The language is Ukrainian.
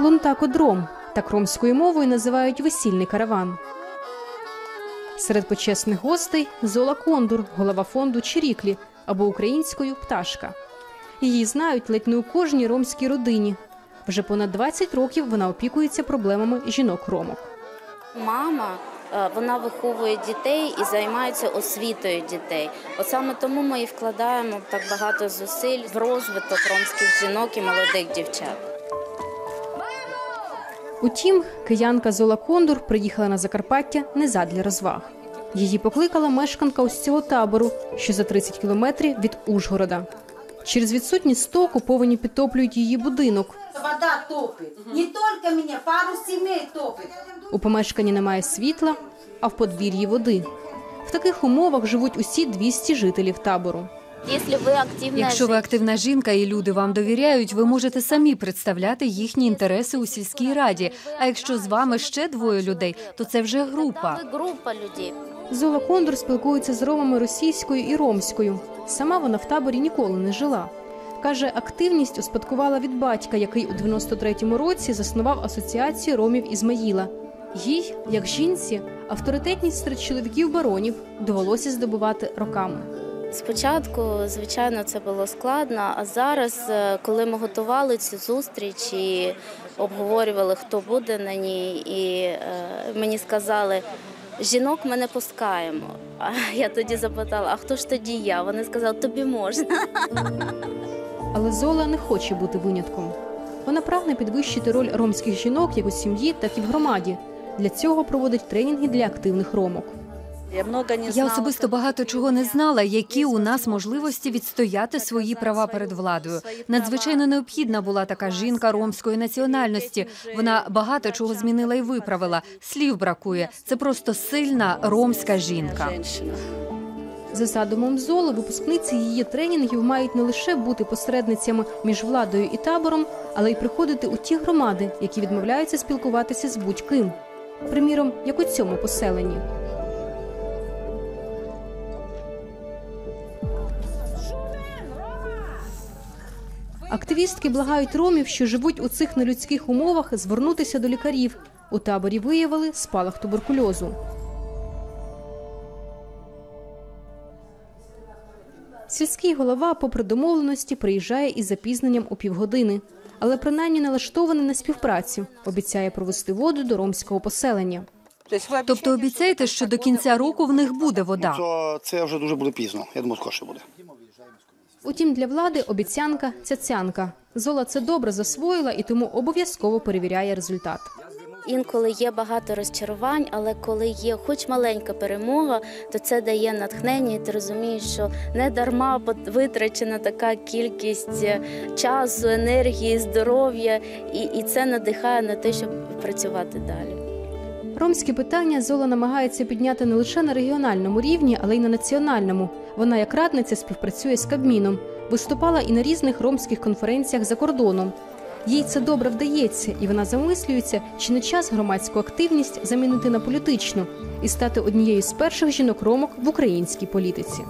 Лунтакодром так ромською мовою називають весільний караван. Серед почесних гостей Зола Кондур, голова фонду Чиріклі або українською пташка. Її знають ледь не у кожній ромській родині. Вже понад 20 років вона опікується проблемами жінок-ромок. Мама е, вона виховує дітей і займається освітою дітей. От саме тому ми і вкладаємо так багато зусиль в розвиток ромських жінок і молодих дівчат. Утім, киянка Зола Кондур приїхала на Закарпаття не задля розваг. Її покликала мешканка ось цього табору, що за 30 кілометрів від Ужгорода. Через відсутність току повені підтоплюють її будинок. Вода топит. Не только меня, пару семей топит. У помешканні немає світла, а в подвір'ї води. В таких умовах живуть усі 200 жителів табору. Якщо ви активна Якщо ви активна жінка і люди вам довіряють, ви можете самі представляти їхні інтереси у сільській раді. А якщо з вами ще двоє людей, то це вже група. група людей. Зола Кондор спілкується з ромами російською і ромською. Сама вона в таборі ніколи не жила. Каже, активність успадкувала від батька, який у 93-му році заснував асоціацію ромів Ізмаїла. Їй, як жінці, авторитетність серед чоловіків баронів довелося здобувати роками. Спочатку, звичайно, це було складно. А зараз, е, коли ми готували цю зустріч і обговорювали, хто буде на ній, і е, мені сказали, жінок ми не пускаємо. А я тоді запитала, а хто ж тоді я? Вони сказали, тобі можна. Але Зола не хоче бути винятком. Вона прагне підвищити роль ромських жінок як у сім'ї, так і в громаді. Для цього проводить тренінги для активних ромок. Я много не Я особисто багато чого не знала, які у нас можливості відстояти свої права перед владою. Надзвичайно необхідна була така жінка ромської національності. Вона багато чого змінила і виправила. Слів бракує. Це просто сильна ромська жінка. За задумом Золи, випускниці її тренінгів мають не лише бути посередницями між владою і табором, але й приходити у ті громади, які відмовляються спілкуватися з будь-ким. Приміром, як у цьому поселенні. Активістки благають ромів, що живуть у цих нелюдських умовах, звернутися до лікарів. У таборі виявили спалах туберкульозу. Сільський голова, попри домовленості, приїжджає із запізненням у півгодини, але принаймні налаштований на співпрацю. Обіцяє провести воду до ромського поселення. Тобто обіцяєте, що до кінця року в них буде вода. То це вже дуже буде пізно. Я думаю, скорше буде. Утім, для влади обіцянка цяцянка. Зола це добре засвоїла і тому обов'язково перевіряє результат. Інколи є багато розчарувань, але коли є хоч маленька перемога, то це дає натхнення, і ти розумієш, що не дарма витрачена така кількість е, часу, енергії, здоров'я, і, і це надихає на те, щоб працювати далі. Ромські питання Зола намагається підняти не лише на регіональному рівні, але й на національному. Вона як радниця співпрацює з Кабміном, виступала і на різних ромських конференціях за кордоном. Їй це добре вдається, і вона замислюється, чи не час громадську активність замінити на політичну і стати однією з перших жінок ромок в українській політиці.